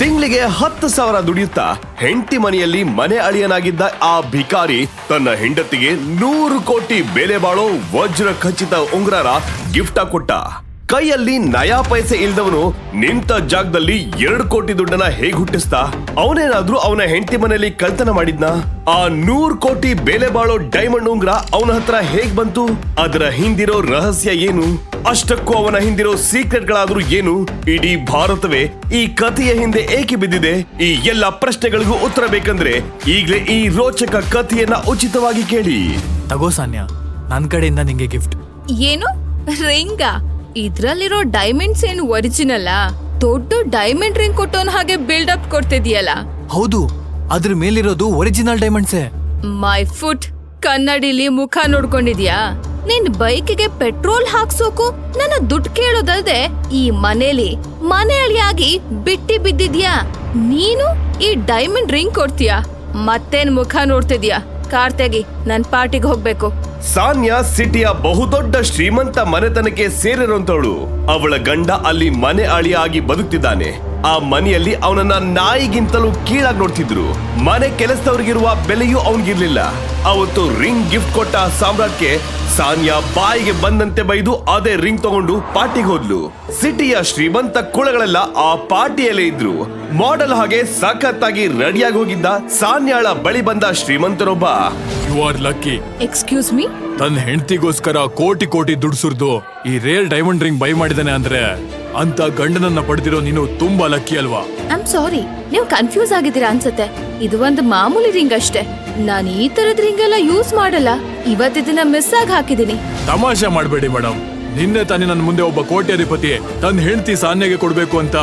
ತಿಂಗಳಿಗೆ ಹತ್ತು ಸಾವಿರ ದುಡಿಯುತ್ತಾ ಹೆಂಡತಿ ಮನೆಯಲ್ಲಿ ಮನೆ ಅಳಿಯನಾಗಿದ್ದ ಆ ಭಿಕಾರಿ ತನ್ನ ಹೆಂಡತಿಗೆ ನೂರು ಕೋಟಿ ಬೆಲೆ ಬಾಳೋ ವಜ್ರ ಖಚಿತ ಉಂಗ್ರಾರ ಗಿಫ್ಟ್ ಕೊಟ್ಟ. ಕೈಯಲ್ಲಿ ನಯಾ ಪೈಸೆ ಇಲ್ದವನು ನಿಂತ ಜಾಗದಲ್ಲಿ ಎರಡು ಕೋಟಿ ದುಡ್ಡನ್ನ ಹೇಗ್ ಹುಟ್ಟಿಸ್ತಾ? ಅವನೇನಾದ್ರೂ ಅವನ ಹೆಂಡತಿ ಮನೆಯಲ್ಲಿ ಕಳ್ತನ ಮಾಡಿದ್ನ? ಆ ನೂರ್ ಕೋಟಿ ಬೆಲೆ ಬಾಳೋ ಡೈಮಂಡ್ ಉಂಗ್ರ ಅವನ ಹತ್ರ ಹೇಗ್ ಬಂತು? ಅದರ ಹಿಂದಿರೋ ರಹಸ್ಯ ಏನು? ಅಷ್ಟಕ್ಕೂ ಅವನ ಹಿಂದಿರೋ ಸೀಕ್ರೆಟ್ ಗಳಾದ್ರೂ ಏನು? ಇಡೀ ಭಾರತವೇ ಈ ಕಥೆಯ ಹಿಂದೆ ಏಕೆ ಬಿದ್ದಿದೆ? ಈ ಎಲ್ಲ ಪ್ರಶ್ನೆಗಳಿಗೂ ಉತ್ತರ ಬೇಕಂದ್ರೆ ಈಗಲೇ ಈ ರೋಚಕ ಕಥೆಯನ್ನ ಉಚಿತವಾಗಿ ಕೇಳಿ. ತಗೋ ಸಾನ್ಯ ನನ್ ಕಡೆಯಿಂದ ನಿಂಗೆ ಗಿಫ್ಟ್ ಏನು? ರಿಂಗ ಇದ್ರಲ್ಲಿರೋ ಡೈಮಂಡ್ಸ್ ಏನು ಒರಿಜಿನಲ್ ದೊಡ್ಡ ಡೈಮಂಡ್ ರಿಂಗ್ ಕೊಟ್ಟೋನ್ ಹಾಗೆ ಬಿಲ್ಡ್ ಅಪ್ ಕೊಡ್ತಿದ್ಯಲ್ಲ? ಹೌದು ಅದ್ರ ಮೇಲಿರೋದು ಒರಿಜಿನಲ್ ಡೈಮಂಡ್ಸೇ ಮೈ ಫುಟ್ ಕನ್ನಡಿಲಿ ಮುಖ ನೋಡ್ಕೊಂಡಿದ್ಯಾ? ನಿನ್ ಬೈಕ್ಗೆ ಪೆಟ್ರೋಲ್ ಹಾಕ್ಸೋಕು ನನ್ನ ದುಡ್ಡು ಕೇಳೋದಲ್ದೆ ಈ ಮನೇಲಿ ಮನೆ ಅಳಿಯಾಗಿ ಬಿಟ್ಟಿ ಬಿದ್ದಿದ್ಯಾ? ನೀನು ಈ ಡೈಮಂಡ್ ರಿಂಗ್ ಕೊಡ್ತೀಯಾ? ಮತ್ತೇನ್ ಮುಖ ನೋಡ್ತಿದ್ಯಾ? ಕಾರ್ ತೆಗಿ ನನ್ ಪಾರ್ಟಿಗೆ ಹೋಗ್ಬೇಕು. ಸಾನ್ಯಾ ಸಿಟಿಯ ಬಹುದೊಡ್ಡ ಶ್ರೀಮಂತ ಮನೆತನಕ್ಕೆ ಸೇರಿರುವಂತವಳು ಅವಳ ಗಂಡ ಅಲ್ಲಿ ಮನೆ ಅಳಿಯಾಗಿ ಬದುಕ್ತಿದ್ದಾನೆ. ಆ ಮನೆಯಲ್ಲಿ ಅವನನ್ನ ನಾಯಿಗಿಂತಲೂ ಕೀಳಾಗಿ ನೋಡ್ತಿದ್ರು. ಮನೆ ಕೆಲಸದವ್ರಿಗಿರುವ ಬೆಲೆಯೂ ಅವನಿಗಿರ್ಲಿಲ್ಲ. ಅವತ್ತು ರಿಂಗ್ ಗಿಫ್ಟ್ ಕೊಟ್ಟ ಸಾಮ್ರಾಟ್ಗೆ ಸಾನಿಯಾ ಬಾಯಿಗೆ ಬಂದಂತೆ ಬೈದು ಅದೇ ರಿಂಗ್ ತಗೊಂಡು ಪಾರ್ಟಿಗೆ ಹೋದ್ಲು. ಸಿಟಿಯ ಶ್ರೀಮಂತ ಕುಳಗಳೆಲ್ಲ ಆ ಪಾರ್ಟಿಯಲ್ಲೇ ಇದ್ರು. ಮಾಡೆಲ್ ಹಾಗೆ ಸಖತ್ತಾಗಿ ರೆಡಿಯಾಗಿ ಹೋಗಿದ್ದ ಸಾನ್ಯಾಳ ಬಳಿ ಬಂದ ಶ್ರೀಮಂತರೊಬ್ಬ you are lucky excuse me ತನ್ನ ಹೆಂಡತಿಗೋಸ್ಕರ ಕೋಟಿ ಕೋಟಿ ದುಡ್ಡು ಸುರಿದು ಈ ರೇರ್ ಡೈಮಂಡ್ ರಿಂಗ್ ಬೈ ಮಾಡಿದಾನೆ ಅಂದ್ರೆ ಅಂತ ಗಂಡನನ್ನ ಪಡೆದಿರೋ ನೀನು ತುಂಬಾ ಲಕ್ಕಿ ಅಲ್ವಾ? ಐಮ್ ಸಾರಿ ನೀವು ಕನ್ಫ್ಯೂಸ್ ಆಗಿದ್ದೀರಾ ಅನ್ಸುತ್ತೆ. ಇದು ಒಂದು ಮಾಮೂಲಿ ರಿಂಗ್ ಅಷ್ಟೇ. ನಾನು ಈ ತರದ ರಿಂಗ್ ಎಲ್ಲ ಯೂಸ್ ಮಾಡಲ್ಲ. ಇವತ್ತಿದನ್ನ ಮಿಸ್ ಆಗಿ ಹಾಕಿದೀನಿ ತಮಾಷೆ ಮಾಡಬೇಡಿ ಮೇಡಮ್ ನಿನ್ನೆ ತಾನೇ ನನ್ನ ಮುಂದೆ ಒಬ್ಬ ಕೋಟ್ಯಾಧಿಪತಿ ತನ್ನ ಹೆಂಡತಿ ಸಾನ್ಯಗೆ ಕೊಡಬೇಕು ಅಂತ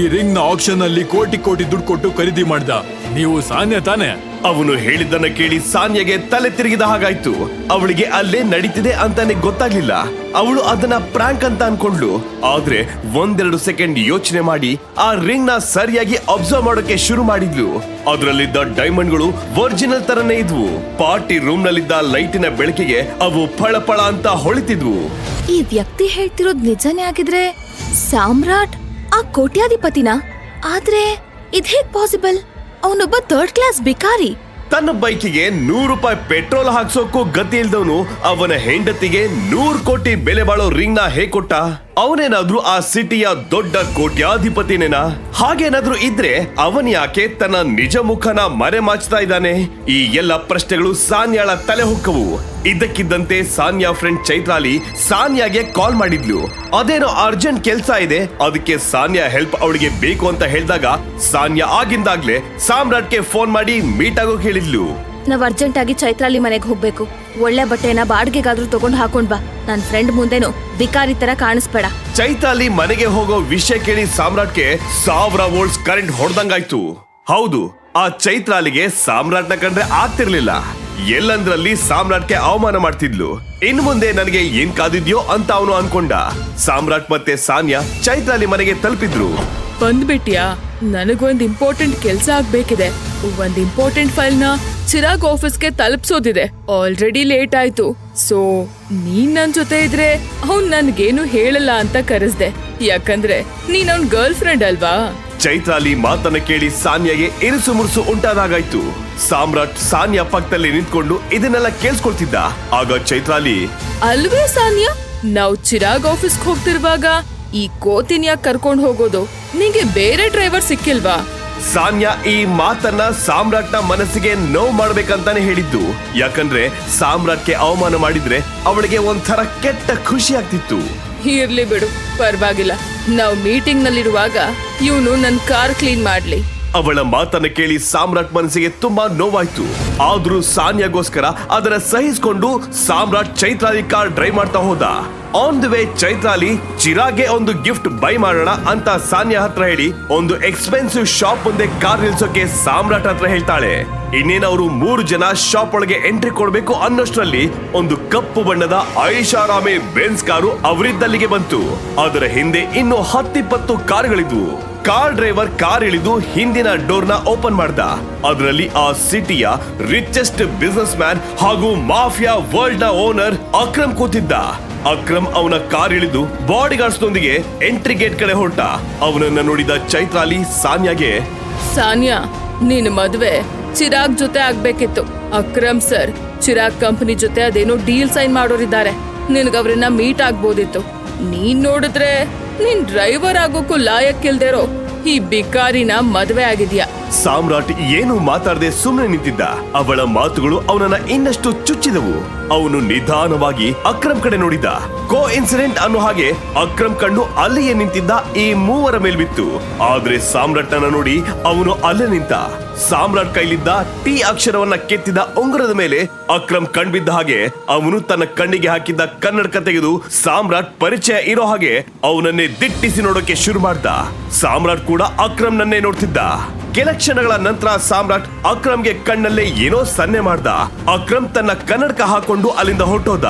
ಈ ರಿಂಗ್ನ ಆಕ್ಷನ್ ಅಲ್ಲಿ ಕೋಟಿ ಕೋಟಿ ದುಡ್ಡು ಕೊಟ್ಟು ಖರೀದಿ ಮಾಡ್ದ. ನೀವು ಸಾನ್ಯ ತಾನೇ? ಅವನು ಹೇಳಿದ್ದನ್ನ ಕೇಳಿ ಸಾನ್ಯಗೆ ತಲೆ ತಿರುಗಿದ ಹಾಗಾಯ್ತು. ಅವಳಿಗೆ ಅಲ್ಲೇ ನಡೀತಿದೆ ಅಂತಾನೆ ಗೊತ್ತಾಗ್ಲಿಲ್ಲ. ಅವಳು ಅದನ್ನ ಪ್ರಾಂಕ್ ಅಂತ ಅನ್ಕೊಂಡ್ಲು ಆದ್ರೆ ಒಂದೆರಡು ಸೆಕೆಂಡ್ ಯೋಚನೆ ಮಾಡಿ ಆ ರಿಂಗ್ನ ಸರಿಯಾಗಿ ಅಬ್ಸರ್ವ್ ಮಾಡೋಕೆ ಶುರು ಮಾಡಿದ್ಲು. ಅದರಲ್ಲಿದ್ದ ಡೈಮಂಡ್ಗಳು ಒರಿಜಿನಲ್ ತರನೇ ಇದ್ವು. ಪಾರ್ಟಿ ರೂಮ್ ನಲ್ಲಿದ್ದ ಲೈಟಿನ ಬೆಳಕಿಗೆ ಅವು ಫಳಫಳ ಅಂತ ಹೊಳಿತಿದ್ವು. ಈ ವ್ಯಕ್ತಿ ಹೇಳ್ತಿರೋದ್ ನಿಜನೇ ಆಗಿದ್ರೆ ಸಾಮ್ರಾಟ್ ಆ ಕೋಟ್ಯಾಧಿಪತಿನ? ಆದ್ರೆ ಇದ್ ಹೇಗ್ ಪಾಸಿಬಲ್? ಅವನೊಬ್ಬ ಥರ್ಡ್ ಕ್ಲಾಸ್ ಬಿಕಾರಿ ತನ್ನ ಬೈಕಿಗೆ ನೂರು ರೂಪಾಯಿ ಪೆಟ್ರೋಲ್ ಹಾಕ್ಸೋಕ್ಕೂ ಗತಿ ಇಲ್ದವನು ಅವನ ಹೆಂಡತಿಗೆ ನೂರು ಕೋಟಿ ಬೆಲೆ ಬಾಳೋ ರಿಂಗ್ನ ಹೇಗ್ ಕೊಟ್ಟ? ಅವನೇನಾದ್ರೂ ಆ ಸಿಟಿಯ ದೊಡ್ಡ ಕೋಟ್ಯಾಧಿಪತಿನೇನ? ಹಾಗೇನಾದ್ರೂ ಇದ್ರೆ ಅವನ್ ಯಾಕೆ ತನ್ನ ನಿಜ ಮುಖನ ಮರೆಮಾಚ್ತಾ ಇದ್ದಾನೆ? ಈ ಎಲ್ಲ ಪ್ರಶ್ನೆಗಳು ಸಾನ್ಯಾಳ ತಲೆ ಹೊಕ್ಕವು. ಇದ್ದಕ್ಕಿದ್ದಂತೆ ಸಾನ್ಯಾ ಫ್ರೆಂಡ್ ಚೈತ್ರಾಲಿ ಸಾನ್ಯಾಗೆ ಕಾಲ್ ಮಾಡಿದ್ಲು. ಅದೇನೋ ಅರ್ಜೆಂಟ್ ಕೆಲ್ಸ ಇದೆ, ಅದಕ್ಕೆ ಸಾನ್ಯಾ ಹೆಲ್ಪ್ ಅವಳಿಗೆ ಬೇಕು ಅಂತ ಹೇಳಿದಾಗ ಸಾನ್ಯಾ ಆಗಿಂದಾಗ್ಲೇ ಸಾಮ್ರಾಟ್ಗೆ ಫೋನ್ ಮಾಡಿ ಮೀಟ್ ಆಗೋಕ್ ಹೇಳಿದ್ಲು. ನಾವ್ ಅರ್ಜೆಂಟ್ ಆಗಿ ಚೈತ್ರಾಲಿ ಮನೆಗೆ ಹೋಗ್ಬೇಕು. ಒಳ್ಳೆ ಬಟ್ಟೆನ ಬಾಡಿಗೆಗಾದ್ರೂ ತಗೊಂಡ್ ಹಾಕೊಂಡ್ ಬಾ. ನನ್ ಫ್ರೆಂಡ್ ಮುಂದೆನು ಬಿಕಾರಿ ತರ ಕಾಣಿಸ್ಬೇಡ. ಚೈತಾಲಿ ಮನೆಗೆ ಹೋಗೋ ವಿಷಯ ಕೇಳಿ ಸಾಮ್ರಾಟ್ಗೆ ಸಾವಿರ ವೋಲ್ಟ್ಸ್ ಕರೆಂಟ್ ಹೊಡೆದಂಗಾಯ್ತು. ಹೌದು, ಆ ಚೈತ್ರಾಲಿಗೆ ಸಾಮ್ರಾಟ್ನ ಕಂಡ್ರೆ ಆಗ್ತಿರ್ಲಿಲ್ಲ. ಎಲ್ಲಂದ್ರಲ್ಲಿ ಸಾಮ್ರಾಟ್ಗೆ ಅವಮಾನ ಮಾಡ್ತಿದ್ಲು. ಇನ್ ಮುಂದೆ ನನಗೆ ಏನ್ ಕಾದಿದ್ಯೋ ಅಂತ ಅವನು ಅನ್ಕೊಂಡ. ಸಾಮ್ರಾಟ್ ಮತ್ತೆ ಸಾನ್ಯಾ ಚೈತ್ರಾಲಿ ಮನೆಗೆ ತಲುಪಿದ್ರು. ಬಂದ್ಬಿಟ್ಯಾ? ನನಗೊಂದು ಇಂಪಾರ್ಟೆಂಟ್ ಕೆಲಸ ಆಗ್ಬೇಕಿದೆ. ಒಂದ್ ಇಂಪಾರ್ಟೆಂಟ್ ಫೈಲ್ನ ಚಿರಾಗ್ ಆಫೀಸ್ಗೆ ತಲುಪ್ಸೋದಿದೆ. ಆಲ್ರೆಡಿ ಲೇಟ್ ಆಯ್ತು. ಸೊ ನೀನ್ ನನ್ ಜೊತೆ ಇದ್ರೆ ಅವ್ನ್ ನನ್ಗೇನು ಹೇಳಲ್ಲ ಅಂತ ಕರೆಸ್ದೆ. ಯಾಕಂದ್ರೆ ನೀನ್ ಅವ್ನ್ ಗರ್ಲ್ ಫ್ರೆಂಡ್ ಅಲ್ವಾ? ಚೈತ್ರಾಲಿ ಮಾತನ್ನ ಕೇಳಿ ಸಾನ್ಯಾಗೆ ಇರುಸು ಮುರುಸು ಉಂಟಾದಾಗಾಯ್ತು. ಸಾಮ್ರಾಟ್ ಸಾನ್ಯಾ ಪಕ್ಕದಲ್ಲಿ ನಿಂತ್ಕೊಂಡು ಇದನ್ನೆಲ್ಲ ಕೇಳಿಸ್ಕೊಳ್ತಿದ್ದ. ಆಗ ಚೈತ್ರಾಲಿ ಅಲ್ವೇ ಸಾನ್ಯಾ? ನಾವ್ ಚಿರಾಗ್ ಆಫೀಸ್ಗೆ ಹೋಗ್ತಿರುವಾಗ ಈ ಕೋತಿನ ಯಾಕೆ ಕರ್ಕೊಂಡ್ ಹೋಗೋದು ನಿಂಗೆ ಬೇರೆ ಡ್ರೈವರ್ ಸಿಕ್ಕಿಲ್ವಾ? ಸಾಮ್ಯಾ ಈ ಮಾತನ್ನ ಸಾಮ್ರಾಟ್ನ ಮನಸ್ಸಿಗೆ ನೋವು ಮಾಡ್ಬೇಕಂತಾನೆ ಹೇಳಿದ್ದು. ಯಾಕಂದ್ರೆ ಸಾಮ್ರಾಟ್ಗೆ ಅವಮಾನ ಮಾಡಿದ್ರೆ ಅವಳಿಗೆ ಒಂಥರ ಕೆಟ್ಟ ಖುಷಿ ಆಗ್ತಿತ್ತು. ಇರ್ಲಿ ಬಿಡು ಪರವಾಗಿಲ್ಲ. ನಾವು ಮೀಟಿಂಗ್ ನಲ್ಲಿರುವಾಗ ಇವನು ನನ್ನ ಕಾರ್ ಕ್ಲೀನ್ ಮಾಡ್ಲಿ. ಅವಳ ಮಾತನ್ನ ಕೇಳಿ ಸಾಮ್ರಾಟ್ ಮನಸ್ಸಿಗೆ ತುಂಬಾ ನೋವಾಯ್ತು. ಆದ್ರೂ ಸಾನ್ಯಾಗೋಸ್ಕರ ಅದರ ಸಹಿಸಿಕೊಂಡು ಸಾಮ್ರಾಟ್ ಚೈತ್ರಾಲಿ ಕಾರ್ ಡ್ರೈವ್ ಮಾಡ್ತಾ ಹೋದ. ಆನ್ ದ ವೇ ಚೈತ್ರಾಲಿ ಚಿರಾಗೆ ಒಂದು ಗಿಫ್ಟ್ ಬೈ ಮಾಡೋಣ ಅಂತ ಸಾನ್ಯಾ ಹತ್ರ ಹೇಳಿ ಒಂದು ಎಕ್ಸ್ಪೆನ್ಸಿವ್ ಶಾಪ್ ಮುಂದೆ ಕಾರ್ ನಿಲ್ಸೋಕೆ ಸಾಮ್ರಾಟ್ ಹತ್ರ ಹೇಳ್ತಾಳೆ. ಇನ್ನೇನವರು ಮೂರು ಜನ ಶಾಪ್ ಒಳಗೆ ಎಂಟ್ರಿ ಕೊಡಬೇಕು ಅನ್ನೋಷ್ಟರಲ್ಲಿ ಒಂದು ಕಪ್ಪು ಬಣ್ಣದ ಐಷಾರಾಮಿ ಬೆನ್ಸ್ ಕಾರು ಅವರಿದ್ದಲ್ಲಿಗೆ ಬಂತು. ಅದರ ಹಿಂದೆ ಇನ್ನು ಹತ್ತಿಪ್ಪತ್ತು ಕಾರುಗಳಿದ್ವು. ಕಾರ್ ಡ್ರೈವರ್ ಕಾರ್ ಇಳಿದು ಹಿಂದಿನ ಡೋರ್ನ ಓಪನ್ ಮಾಡ್ದ. ಅದರಲ್ಲಿ ಆ ಸಿಟಿಯ ರಿಚೆಸ್ಟ್ ಬಿಸ್ನೆಸ್ ಮ್ಯಾನ್ ಹಾಗೂ ಮಾಫಿಯಾ ವರ್ಲ್ಡ್ನ ಓನರ್ ಅಕ್ರಮ್ ಕೂತಿದ್ದ. ಅಕ್ರಮ್ ಅವನ ಕಾರ್ ಇಳಿದು ಬಾಡಿಗಾರ್ಡ್ಸ್ ನೊಂದಿಗೆ ಎಂಟ್ರಿ ಗೇಟ್ ಕಡೆ ಹೊರಟ. ಅವನನ್ನ ನೋಡಿದ ಚೈತ್ರಾಲಿ ಸಾನ್ಯಾಗೆ, ಸಾನ್ಯಾ, ನಿನ್ ಮದ್ವೆ. ಚಿರಾಗ್ ಜೊತೆ ಆಗ್ಬೇಕಿತ್ತು. ಅಕ್ರಮ್ ಸರ್, ಚಿರಾಗ್ ಕಂಪನಿ ಜೊತೆ ಅದೇನೋ ಡೀಲ್ ಸೈನ್ ಮಾಡೋರಿದ್ದಾರೆ. ನಿನ್ಗ ಅವ್ರನ್ನ ಮೀಟ್ ಆಗ್ಬೋದಿತ್ತು. ನೀನ್ ನೋಡಿದ್ರೆ ನೀನ್ ಡ್ರೈವರ್ ಆಗೋಕ್ಕೂ ಲಾಯಕ್ಕಿಲ್ದಿರೋ ಈ ಬಿಕಾರಿನ ಮದ್ವೆ ಆಗಿದ್ಯಾ? ಸಾಮ್ರಾಟ್ ಏನು ಮಾತಾಡದೆ ಸುಮ್ಮನೆ ನಿಂತಿದ್ದ. ಅವಳ ಮಾತುಗಳು ಅವನನ್ನ ಇನ್ನಷ್ಟು ಚುಚ್ಚಿದವು. ಅವನು ನಿಧಾನವಾಗಿ ಅಕ್ರಮ್ ಕಡೆ ನೋಡಿದ. ಕೋ ಇನ್ಸಿಡೆಂಟ್ ಅನ್ನೋ ಹಾಗೆ ಅಕ್ರಮ್ ಕಣ್ಣು ಅಲ್ಲಿಯೇ ನಿಂತಿದ್ದ ಈ ಮೂವರ ಮೇಲ್ಬಿತ್ತು. ಆದ್ರೆ ಸಾಮ್ರಾಟ್ನ ನೋಡಿ ಅವನು ಅಲ್ಲೇ ನಿಂತ. ಸಾಮ್ರಾಟ್ ಕೈಲಿದ್ದ ಟಿ ಅಕ್ಷರವನ್ನ ಕೆತ್ತಿದ ಉಂಗುರದ ಮೇಲೆ ಅಕ್ರಮ್ ಕಣ್ಬಿದ್ದ ಹಾಗೆ ಅವನು ತನ್ನ ಕಣ್ಣಿಗೆ ಹಾಕಿದ್ದ ಕನ್ನಡಕ ತೆಗೆದು ಸಾಮ್ರಾಟ್ ಪರಿಚಯ ಇರೋ ಹಾಗೆ ಅವನನ್ನೇ ದಿಟ್ಟಿಸಿ ನೋಡೋಕೆ ಶುರು ಮಾಡ್ದ. ಸಾಮ್ರಾಟ್ ಕೂಡ ಅಕ್ರಮ್ನನ್ನೇ ನೋಡ್ತಿದ್ದ. ಕೆಲ ಕ್ಷಣಗಳ ನಂತರ ಸಾಮ್ರಾಟ್ ಅಕ್ರಮ್ಗೆ ಕಣ್ಣಲ್ಲೇ ಏನೋ ಸನ್ನೆ ಮಾಡ್ದ. ಅಕ್ರಮ್ ತನ್ನ ಕನ್ನಡಕ ಹಾಕೊಂಡು ಅಲ್ಲಿಂದ ಹೊರಟೋದ.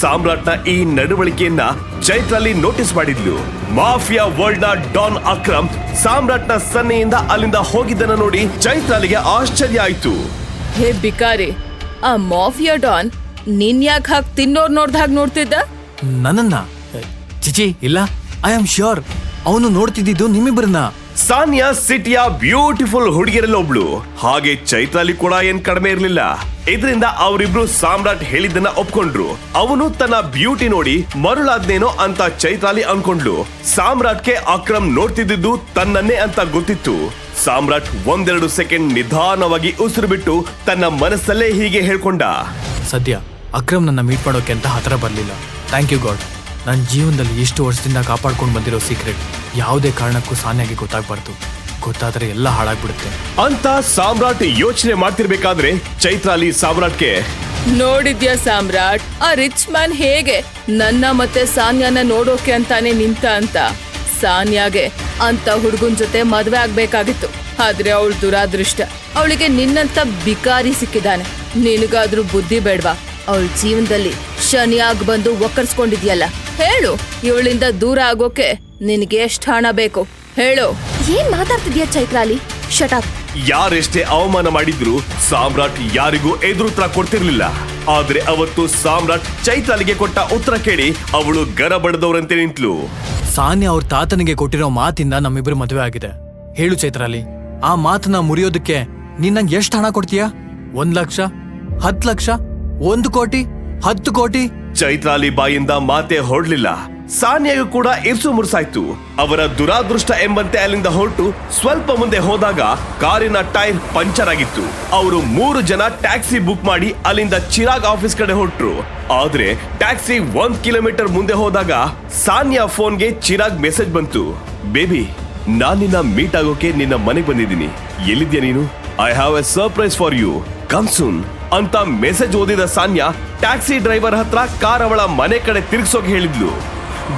ಸಾಮ್ರಾಟ್ನ ಈ ನಡವಳಿಕೆಯನ್ನ ಚೈತ್ರಲ್ಲಿ ನೋಟಿಸ್ ಮಾಡಿದ್ಲು. ಮಾಫಿಯಾ ವರ್ಲ್ಡ್ನ ಡಾನ್ ಅಕ್ರಮ್ ಸಾಮ್ರಾಟ್ನ ಸನ್ನೆಯಿಂದ ಅಲ್ಲಿಂದ ಹೋಗಿದ್ದನ್ನ ನೋಡಿ ಚೈತ್ರಾಲಿಗೆ ಆಶ್ಚರ್ಯ ಆಯ್ತು. ಹೇ ಬಿಕಾರಿ ಆ ಮಾಫಿಯಾ ಡಾನ್ ನಿನ್ ಯಾಕೆ ಹಾಕ್ ತಿನ್ನೋರ್ ನೋಡ್ದ ಹಾಗೆ ನೋಡ್ತಿದ್ದ? ನನ್ನನ್ನ? ಚಿಚಿ ಇಲ್ಲ. ಐ ಆಮ್ ಶ್ಯೂರ್ ಅವನು ನೋಡ್ತಿದ್ದಿದ್ದು ನಿಮ್ಮಿಬ್ಬರನ್ನ. ಸಾನ್ಯಾ ಸಿಟಿಯ ಬ್ಯೂಟಿಫುಲ್ ಹುಡುಗಿಯರಲ್ಲಿ ಒಬ್ಳು. ಹಾಗೆ ಚೈತ್ರಾಲಿ ಕೂಡ ಏನ್ ಕಡಿಮೆ ಇರಲಿಲ್ಲ. ಇದರಿಂದ ಅವರಿಬ್ರು ಸಾಮ್ರಾಟ್ ಹೇಳಿದ್ದನ್ನ ಒಪ್ಕೊಂಡ್ರು. ಅವನು ತನ್ನ ಬ್ಯೂಟಿ ನೋಡಿ ಮರುಳಾದ್ನೇನೋ ಅಂತ ಚೈತ್ರಾಲಿ ಅನ್ಕೊಂಡ್ಲು ಸಾಮ್ರಾಟ್ಗೆ ಅಕ್ರಮ್ ನೋಡ್ತಿದ್ದು ತನ್ನನ್ನೇ ಅಂತ ಗೊತ್ತಿತ್ತು. ಸಾಮ್ರಾಟ್ ಒಂದೆರಡು ಸೆಕೆಂಡ್ ನಿಧಾನವಾಗಿ ಉಸಿರು ಬಿಟ್ಟು ತನ್ನ ಮನಸ್ಸಲ್ಲೇ ಹೀಗೆ ಹೇಳ್ಕೊಂಡ. ಸದ್ಯ ಅಕ್ರಮ್ ನನ್ನ ಮೀಟ್ ಮಾಡೋಕೆ ಅಂತ ಹತ್ರ ಬರ್ಲಿಲ್ಲ. Thank you God. ನನ್ನ ಜೀವನದಲ್ಲಿ ಇಷ್ಟು ವರ್ಷದಿಂದ ಕಾಪಾಡ್ಕೊಂಡು ಬಂದಿರೋ ಸೀಕ್ರೆಟ್ ಯಾವುದೇ ಕಾರಣಕ್ಕೂ ಸಾನ್ಯಾಗೆ ಗೊತ್ತಾಗ್ಬಾರ್ದು. ಗೊತ್ತಾದ್ರೆ ಎಲ್ಲ ಹಾಳಾಗ್ಬಿಡುತ್ತೆ. ಅಂತ ಸಾಮ್ರಾಟ್ ಯೋಚನೆ ಮಾಡ್ತಿರ್ಬೇಕಾದ್ರೆ ಚೈತ್ರಾಲಿ ಸಾಮ್ರಾಟ್ಗೆ. ನೋಡಿದ್ಯಾ ಸಾಮ್ರಾಟ್? ಆ ರಿಚ್ ಮ್ಯಾನ್ ಹೇಗೆ? ನನ್ನ ಮತ್ತೆ ಸಾನ್ಯಾನ ನೋಡೋಕೆ ಅಂತಾನೆ ನಿಂತ ಅಂತ. ಸಾನ್ಯಾಗೆ ಅಂತ ಹುಡುಗನ್ ಜೊತೆ ಮದ್ವೆ ಆಗ್ಬೇಕಾಗಿತ್ತು. ಆದ್ರೆ ಅವಳು ದುರಾದೃಷ್ಟ. ಅವಳಿಗೆ ನಿನ್ನಂತ ಬಿಕಾರಿ ಸಿಕ್ಕಿದಾನೆ ನಿನಗಾದ್ರೂ ಬುದ್ಧಿ ಬೇಡ್ವಾ? ಅವಳ ಜೀವನದಲ್ಲಿ ಶನಿಯಾಗ್ ಬಂದು ಒಕ್ಕರ್ಸ್ಕೊಂಡಿದ್ಯಲ್ಲ. ಹೇಳು ಇವಳಿಂದ ದೂರ ಆಗೋಕೆ ನಿನಗೆ ಎಷ್ಟು ಹಣ ಬೇಕು? ಹೇಳು. ಏನ್ ಮಾತಾಡ್ತಿದ್ಯಾ ಚೈತ್ರಾಲಿ? ಶಟಪ್ ಯಾರೆಷ್ಟೇ ಅವಮಾನ ಮಾಡಿದ್ರು ಸಾಮ್ರಾಟ್ ಯಾರಿಗೂ ಎದುರುತ್ತರ ಕೊಡ್ತಿರ್ಲಿಲ್ಲ. ಆದ್ರೆ ಅವತ್ತು ಸಾಮ್ರಾಟ್ ಚೈತ್ರಾಲಿಗೆ ಕೊಟ್ಟ ಉತ್ತರ ಕೇಳಿ ಅವಳು ಗರಬಡದವರಂತೆ ನಿಂತ್ಲು. ಸಾನ್ಯ ಅವ್ರ ತಾತನಿಗೆ ಕೊಟ್ಟಿರೋ ಮಾತಿಂದ ನಮ್ಮಿಬ್ರು ಮದುವೆ ಆಗಿದೆ. ಹೇಳು ಚೈತ್ರಾಲಿ ಆ ಮಾತನ್ನ ಮುರಿಯೋದಕ್ಕೆ ನೀನ್ ಎಷ್ಟ್ ಎಷ್ಟು ಹಣ ಕೊಡ್ತೀಯಾ? ಒಂದ್ ಲಕ್ಷ ಹತ್ತು ಲಕ್ಷ ಒಂದು ಕೋಟಿ ಹತ್ತು ಕೋಟಿ ಚೈತ್ರಾಲಿ ಬಾಯಿಂದ ಮಾತೆ ಹೊಡ್ಲಿಲ್ಲ ಸಾನ್ಯಾಗೂ ಕೂಡ ಇರ್ಸು ಮುರ್ಸಾಯ್ತು. ಅವರ ದುರಾದೃಷ್ಟ ಎಂಬಂತೆ ಅಲ್ಲಿಂದ ಹೊರಟು ಸ್ವಲ್ಪ ಮುಂದೆ ಹೋದಾಗ ಕಾರಿನ ಟೈರ್ ಪಂಚರ್ ಆಗಿತ್ತು. ಅವರು ಮೂರು ಜನ ಟ್ಯಾಕ್ಸಿ ಬುಕ್ ಮಾಡಿ ಅಲ್ಲಿಂದ ಚಿರಾಗ್ ಆಫೀಸ್ ಕಡೆ ಹೊರಟ್ರು. ಆದ್ರೆ ಟ್ಯಾಕ್ಸಿ ಒಂದ್ ಕಿಲೋಮೀಟರ್ ಮುಂದೆ ಹೋದಾಗ ಸಾನ್ಯಾ ಫೋನ್ಗೆ ಚಿರಾಗ್ ಮೆಸೇಜ್ ಬಂತು. ಬೇಬಿ, ನಾನ್ ನಿನ್ನ ಮೀಟ್ ಆಗೋಕೆ ನಿನ್ನ ಮನೆಗೆ ಬಂದಿದ್ದೀನಿ. ಎಲ್ಲಿದ್ಯಾ ನೀನು? I have a surprise for you come soon ಅಂತ ಮೆಸೇಜ್ ಓದಿದ ಸಾನ್ಯಾ ಟ್ಯಾಕ್ಸಿ ಡ್ರೈವರ್ ಹತ್ರ ಕಾರ್ ಅವಳ ಮನೆ ಕಡೆ ತಿರುಗಿಸೋಕೆ ಹೇಳಿದ್ಲು.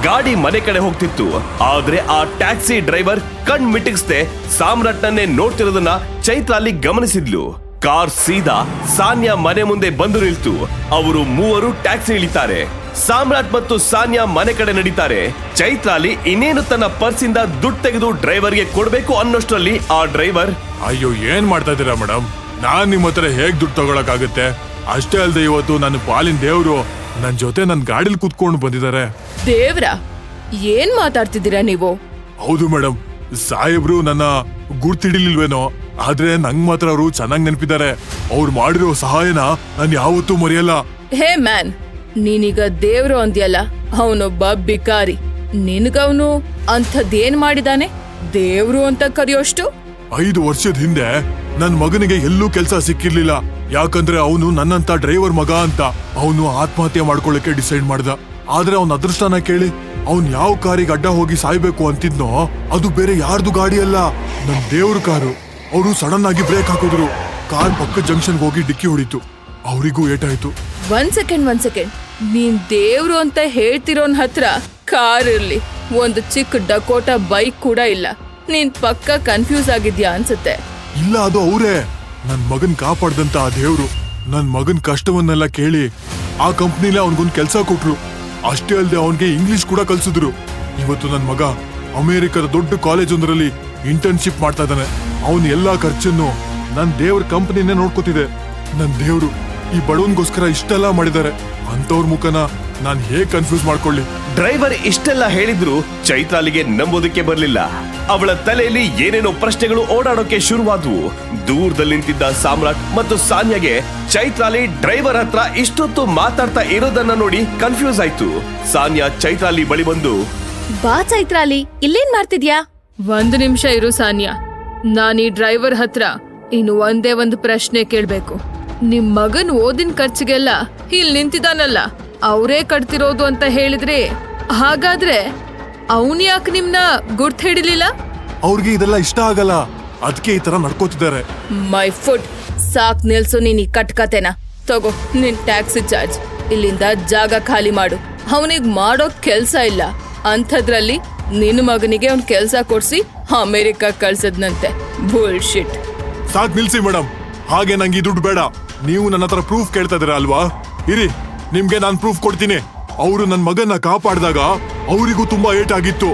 ಗಾಡಿ ಮನೆ ಕಡೆ ಹೋಗ್ತಿತ್ತು. ಆದ್ರೆ ಆ ಟ್ಯಾಕ್ಸಿ ಡ್ರೈವರ್ ಕಣ್ ಮಿಟಿಕ್ಸ್ದೆ ಸಾಮ್ರಾಟ್ನನ್ನೇ ನೋಡ್ತಿರೋದನ್ನ ಚೈತ್ರ ಅಲ್ಲಿ ಗಮನಿಸಿದ್ಲು. ಕಾರ್ ಸೀದಾ ಸಾನ್ಯಾ ಮನೆ ಮುಂದೆ ಬಂದು ನಿಲ್ತು. ಅವರು ಮೂವರು ಟ್ಯಾಕ್ಸಿ ಇಳಿತಾರೆ. ಸಾಮ್ರಾಟ್ ಮತ್ತು ಸಾನ್ಯಾ ಮನೆ ಕಡೆ ನಡೀತಾರೆ. ಚೈತ್ರಾಲಿ ಇನ್ನೇನು ತನ್ನ ಪರ್ಸಿಂದ ದುಡ್ಡು ತೆಗೆದು ಡ್ರೈವರ್ಗೆ ಕೊಡ್ಬೇಕು ಅನ್ನೋಷ್ಟರಲ್ಲಿ ಆ ಡ್ರೈವರ್ ಅಯ್ಯೋ, ಏನ್ ಮಾಡ್ತಾ ಇದ್ದೀರಾ ಮೇಡಮ್? ನಾನ್ ನಿಮ್ ಹತ್ರ ಹೇಗ್ ದುಡ್ಡು ತಗೊಳಕಾಗುತ್ತೆ ಅಷ್ಟೇ ಅಲ್ಲದೆ ಇವತ್ತು ನನ್ನ ಪಾಲಿನ ದೇವ್ರು ನನ್ ಜೊತೆ ನನ್ ಗಾಡಿಲ್ ಕುತ್ಕೊಂಡು ಬಂದಿದ್ದಾರೆ ದೇವ್ರ ಏನ್ ಮಾತಾಡ್ತಿದ್ದೀರಾ ನೀವು? ಹೌದು ಮೇಡಮ್ ಸಾಹೇಬ್ರು ನನ್ನ ಗುರ್ತಿಡಿಲಿಲ್ವೇನೋ ಆದ್ರೆ ನಂಗ್ ಮಾತ್ರ ಅವರು ಚೆನ್ನಾಗ್ ನೆನಪಿದ್ದಾರೆ. ಅವ್ರು ಮಾಡಿರೋ ಸಹಾಯನ ನಾನ್ ಯಾವತ್ತೂ ಮರೆಯಲ್ಲ. ಹೇ ಮ್ಯಾನ್ ನೀನೀಗ ದೇವ್ರು ಅಂದ್ಯಲ್ಲ ಅವನೊಬ್ಬ ಬಿಕಾರಿ ನಿನ್ಗವನು ಅಂಥದ್ದೇನ್ ಮಾಡಿದಾನೆ? ದೇವ್ರು ಅಂತ ಕರೆಯೋಷ್ಟು? ಐದು ವರ್ಷದ ಹಿಂದೆ ನನ್ ಮಗನಿಗೆ ಎಲ್ಲೂ ಕೆಲಸ ಸಿಕ್ಕಿರ್ಲಿಲ್ಲ. ಯಾಕಂದ್ರೆ ಅವನು ನನ್ನಂತ ಡ್ರೈವರ್ ಮಗ ಅಂತ. ಅವನು ಆತ್ಮಹತ್ಯೆ ಮಾಡ್ಕೊಳ್ಳಕ್ಕೆ ಡಿಸೈಡ್ ಮಾಡ್ದ. ಆದ್ರೆ ಅವನ ಅದೃಷ್ಟನ ಕೇಳಿ, ಅವ್ನ್ ಯಾವ ಕಾರಿಗೆ ಅಡ್ಡ ಹೋಗಿ ಸಾಯ್ಬೇಕು ಅಂತಿದ್ನೋ, ಅದು ಬೇರೆ ಯಾರ್ದು ಗಾಡಿ ಅಲ್ಲ. ನನ್ ದೇವ್ರ ಕಾರು. ಅವರು ಸಡನ್ ಆಗಿ ಬ್ರೇಕ್ ಹಾಕಿದ್ರು. ಕಾರ್ ಪಕ್ಕ ಜಂಕ್ಷನ್ ಹೋಗಿ ಡಿಕ್ಕಿ ಹೊಡಿತು. ಅವರಿಗೂ ಏಟಾಯ್ತು. ಒಂದ್ ಸೆಕೆಂಡ್ ಒಂದ್ ಸೆಕೆಂಡ್. ನೀನ್ ದೇವ್ರು ಅಂತ ಹೇಳ್ತಿರೋನ್ ಹತ್ರ ಕಾರ್ ಇರ್ಲಿ. ಒಂದು ಚಿಕ್ಕ ಡಕೋಟ ಬೈಕ್ ಕೂಡ ಇಲ್ಲ. ನೀನ್ ಪಕ್ಕ ಕನ್ಫ್ಯೂಸ್ ಆಗಿದ್ಯಾ ಅನ್ಸುತ್ತೆ. ಇಲ್ಲ ಅದು ಅವರೇ, ನನ್ ಮಗನ್ ಕಾಪಾಡ್ದಂತ ಆ ದೇವ್ರು ನನ್ ಮಗನ್ ಕಷ್ಟವನ್ನೆಲ್ಲ ಕೇಳಿ ಆ ಕಂಪ್ನಿಲಿ ಅವನ್ಗೊಂದ್ ಕೆಲ್ಸ ಕೊಟ್ರು. ಅಷ್ಟೇ ಅಲ್ಲದೆ ಅವನ್ಗೆ ಇಂಗ್ಲಿಷ್ ಕೂಡ ಕಲ್ಸಿದ್ರು. ಇವತ್ತು ನನ್ ಮಗ ಅಮೆರಿಕದ ದೊಡ್ಡ ಕಾಲೇಜ್ ಒಂದರಲ್ಲಿ ಇಂಟರ್ನ್ಶಿಪ್ ಮಾಡ್ತಾ ಇದ್ದಾನೆ. ಅವನ್ ಎಲ್ಲಾ ಖರ್ಚನ್ನು ನನ್ ದೇವ್ರ ಕಂಪ್ನಿನೇ ನೋಡ್ಕೋತಿದೆ. ನನ್ ದೇವ್ರು ಈ ಬಡವನ್ಗೋಸ್ಕರ ಇಷ್ಟೆಲ್ಲ ಮಾಡಿದ್ದಾರೆ. ಅಂತವ್ರ ಮುಖನ ನಾನ್ ಹೇಗ್ ಕನ್ಫ್ಯೂಸ್ ಮಾಡ್ಕೊಳ್ಳಿ? ಡ್ರೈವರ್ ಇಷ್ಟೆಲ್ಲ ಹೇಳಿದ್ರು ಚೈತ್ರಾಲಿಗೆ ನಂಬೋದಕ್ಕೆ ಬರಲಿಲ್ಲ. ಅವಳ ತಲೆಯಲ್ಲಿ ಏನೇನೋ ಪ್ರಶ್ನೆಗಳು ಓಡಾಡೋಕೆ ಶುರುವಾದವು. ದೂರದಲ್ಲಿ ನಿಂತಿದ್ದ ಸಾಮ್ರಾಟ್ ಮತ್ತು ಸಾನ್ಯಾಗೆ ಚೈತ್ರಾಲಿ ಡ್ರೈವರ್ ಹತ್ರ ಇಷ್ಟೊತ್ತು ಮಾತಾಡ್ತಾ ಇರೋದನ್ನ ನೋಡಿ ಕನ್ಫ್ಯೂಸ್ ಆಯ್ತು. ಸಾನ್ಯಾ ಚೈತ್ರಾಲಿ ಬಳಿ ಬಂದು ಬಾ ಚೈತ್ರಾಲಿ ಇಲ್ಲೇನ್ ಮಾಡ್ತಿದ್ಯಾ? ಒಂದು ನಿಮಿಷ ಇರು ಸಾನ್ಯಾ. ನಾನು ಈ ಡ್ರೈವರ್ ಹತ್ರ ಇನ್ನು ಒಂದೇ ಒಂದು ಪ್ರಶ್ನೆ ಕೇಳ್ಬೇಕು. ನಿಮ್ ಮಗನ್ ಓದಿನ ಖರ್ಚಿಗೆಲ್ಲ ಇಲ್ಲಿ ನಿಂತಿದಾನಲ್ಲ ಅವರೇ ಕಟ್ತಿರೋದು ಅಂತ ಹೇಳಿದ್ರೆ ಹಾಗಾದ್ರೆ ಅವನ್ ಯಾಕೆ ನಿಮ್ನ ಗುರ್ತ್ ಹಿಡಿಲಿಲ್ಲ? ಅವ್ರಿಗೆ ಇದೆಲ್ಲ ಇಷ್ಟ ಆಗಲ್ಲ. ಅದಕ್ಕೆ ಈ ತರ ನಡ್ಕೋತಿದ್ದಾರೆ. ಮೈ ಫುಟ್ ಸಾಕ್ ನಿಲ್ಸು ನೀನ್ ಈ ಕಟ್ಕತೆನ. ತಗೋ ನಿನ್ ಟ್ಯಾಕ್ಸಿ ಚಾರ್ಜ್ ಇಲ್ಲಿಂದ ಜಾಗ ಖಾಲಿ ಮಾಡು. ಅವನಿಗ್ ಮಾಡೋ ಕೆಲ್ಸ ಇಲ್ಲ. ಅಂಥದ್ರಲ್ಲಿ ನಿನ್ನ ಮಗನಿಗೆ ಅವ್ನ್ ಕೆಲ್ಸ ಕೊಡ್ಸಿ ಅಮೆರಿಕ ಕಳ್ಸದ್ನಂತೆ. ಬುಲ್ಶಿಟ್ ಸಾಕ್ ನಿಲ್ಸಿ ಮೇಡಮ್ ಹಾಗೆ ನಂಗೆ ಈ ದುಡ್ಡು ಬೇಡ. ನೀವು ನನ್ನ ಹತ್ರ ಪ್ರೂಫ್ ಕೇಳ್ತಾ ಇದೀರ ಅಲ್ವಾ? ಇರಿ. ನಿಮ್ಗೆ ನಾನು ಪ್ರೂಫ್ ಕೊಡ್ತೀನಿ. ಅವರು ನನ್ನ ಮಗನ್ನ ಕಾಪಾಡಿದಾಗ ಅವರಿಗೂ ತುಂಬಾ ಏಟ್ ಆಗಿತ್ತು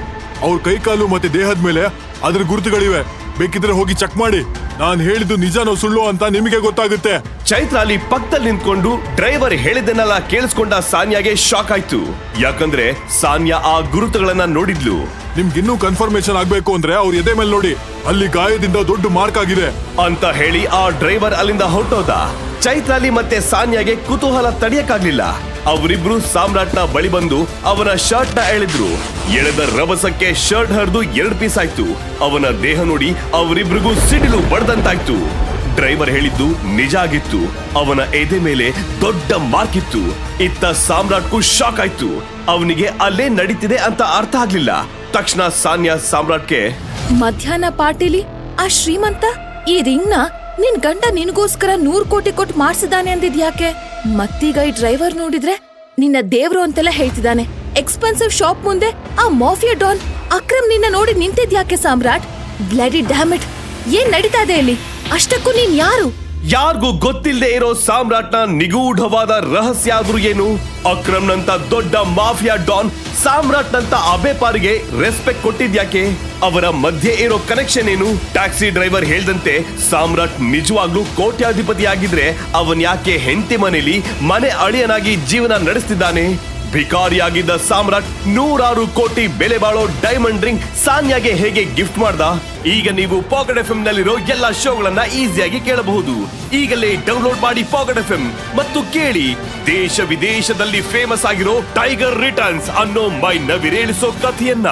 ಅವ್ರ ಕೈಕಾಲು ಮತ್ತೆ ದೇಹದ ಮೇಲೆ ಅದ್ರ ಗುರುತುಗಳಿವೆ. ಬೇಕಿದ್ರೆ ಹೋಗಿ ಚೆಕ್ ಮಾಡಿ. ನಾನು ಹೇಳಿದ್ದು ನಿಜನೋ ಸುಳ್ಳು ಅಂತ ನಿಮಗೆ ಗೊತ್ತಾಗುತ್ತೆ. ಚೈತ್ರ ಅಲ್ಲಿ ಪಕ್ಕದಲ್ಲಿ ನಿಂತ್ಕೊಂಡು ಡ್ರೈವರ್ ಹೇಳಿದ್ದನ್ನೆಲ್ಲ ಕೇಳಿಸ್ಕೊಂಡ ಸಾನ್ಯಾಗೆ ಶಾಕ್ ಆಯ್ತು. ಯಾಕಂದ್ರೆ ಸಾನ್ಯಾ ಆ ಗುರುತುಗಳನ್ನ ನೋಡಿದ್ಲು. ನಿಮ್ಗಿನ್ನೂ ಕನ್ಫರ್ಮೇಶನ್ ಆಗ್ಬೇಕು ಅಂದ್ರೆ ಅವ್ರ ಎದೆ ಮೇಲೆ ನೋಡಿ. ಅಲ್ಲಿ ಗಾಯದಿಂದ ದೊಡ್ಡ ಮಾರ್ಕ್ ಆಗಿದೆ. ಅಂತ ಹೇಳಿ ಆ ಡ್ರೈವರ್ ಅಲ್ಲಿಂದ ಹೊರಟೋದ. ಚೈತ್ರಾಲಿ ಮತ್ತೆ ಸಾನ್ಯಾಗೆ ಕುತೂಹಲ ತಡೆಯಕ್ಕಾಗ್ಲಿಲ್ಲ. ಅವರಿಬ್ರು ಸಾಮ್ರಾಟ್ನ ಬಳಿ ಬಂದು ಅವನ ಶರ್ಟ್ನ ಎಳೆದ್ರು. ಎಳೆದ ರಭಸಕ್ಕೆ ಶರ್ಟ್ ಹರಿದು ಎರಡು ಪೀಸ್ ಆಯ್ತು. ಅವನ ದೇಹ ನೋಡಿ ಅವರಿಬ್ರಿಗೂ ಸಿಡಿಲು ಬಡ್ದಂತಾಯ್ತು. ಡ್ರೈವರ್ ಹೇಳಿದ್ದು ನಿಜ ಆಗಿತ್ತು. ಅವನ ಎದೆ ಮೇಲೆ ದೊಡ್ಡ ಮಾರ್ಕ್ ಇತ್ತು. ಇತ್ತ ಸಾಮ್ರಾಟ್ಗೂ ಶಾಕ್ ಆಯ್ತು. ಅವನಿಗೆ ಅಲ್ಲೇ ನಡೀತಿದೆ ಅಂತ ಅರ್ಥ ಆಗ್ಲಿಲ್ಲ. ತಕ್ಷಣ ಸಾನ್ಯಾ ಸಾಮ್ರಾಟ್ಗೆ, ಮಧ್ಯಾಹ್ನ ಪಾರ್ಟಿಲಿ ಆ ಶ್ರೀಮಂತ ಈ ರಿಂಗ್ನ ನಿನ್ ಗಂಡ ನಿನ್ಗೋಸ್ಕರ ನೂರ್ ಕೋಟಿ ಕೊಟ್ಟು ಮಾಡ್ಸಿದಾನೆ ಅಂದಿದ್ಯಾಕೆ ಮತ್ತೀಗ ಈ ಡ್ರೈವರ್ ನೋಡಿದ್ರೆ ನಿನ್ನ ದೇವ್ರು ಅಂತೆಲ್ಲ ಹೇಳ್ತಿದ್ದಾನೆ. ಎಕ್ಸ್ಪೆನ್ಸಿವ್ ಶಾಪ್ ಮುಂದೆ ಆ ಮಾಫಿಯಾ ಡಾನ್ ಅಕ್ರಮ್ ನಿನ್ನ ನೋಡಿ ನಿಂತಿದ್ಯಾಕೆ ಸಾಮ್ರಾಟ್? ಬ್ಲಡಿ ಡ್ಯಾಮಿಟ್ ಏನ್ ನಡೀತಾ ಇದೆ ಇಲ್ಲಿ? ಅಷ್ಟಕ್ಕೂ ನೀನ್ ಯಾರು? ಯಾರಿಗೂ ಗೊತ್ತಿಲ್ಲದೆ ಇರೋ ಸಾಮ್ರಾಟ್ನ ನಿಗೂಢವಾದ ರಹಸ್ಯ ಆದ್ರೂ ಏನು? ಅಕ್ರಮ್ನಂತ ದೊಡ್ಡ ಮಾಫಿಯಾ ಡಾನ್ ಸಾಮ್ರಾಟ್ನಂತ ಅಬೆಪಾರಿಗೆ ರೆಸ್ಪೆಕ್ಟ್ ಕೊಟ್ಟಿದ್ಯಾಕೆ? ಅವರ ಮಧ್ಯೆ ಇರೋ ಕನೆಕ್ಷನ್ ಏನು? ಟ್ಯಾಕ್ಸಿ ಡ್ರೈವರ್ ಹೇಳ್ದಂತೆ ಸಾಮ್ರಾಟ್ ನಿಜವಾಗ್ಲೂ ಕೋಟ್ಯಾಧಿಪತಿ ಆಗಿದ್ರೆ ಅವನ್ ಯಾಕೆ ಹೆಂಡತಿ ಮನೇಲಿ ಮನೆ ಅಳಿಯನಾಗಿ ಜೀವನ ನಡೆಸ್ತಿದ್ದಾನೆ? ಭಿಕಾರಿಯಾಗಿದ್ದ ಸಾಮ್ರಾಟ್ ನೂರಾರು ಕೋಟಿ ಬೆಲೆ ಬಾಳೋ ಡೈಮಂಡ್ ರಿಂಗ್ ಸಾನ್ಯಾಗೆ ಹೇಗೆ ಗಿಫ್ಟ್ ಮಾಡ್ದ? ಈಗ ನೀವು ಪಾಕೆಟ್ ಎಫ್ ನಲ್ಲಿರೋ ಎಲ್ಲಾ ಶೋಗಳನ್ನ ಈಸಿಯಾಗಿ ಕೇಳಬಹುದು. ಈಗಲೇ ಡೌನ್ಲೋಡ್ ಮಾಡಿ ಪಾಕೆಟ್ ಎಫ್ ಮತ್ತು ಕೇಳಿ. ದೇಶ ವಿದೇಶದಲ್ಲಿ ಫೇಮಸ್ ಆಗಿರೋ ಟೈಗರ್ ರಿಟರ್ನ್ಸ್ ಅನ್ನೋ ಮೈ ನವಿರೇಳಿಸೋ ಕಥೆಯನ್ನ.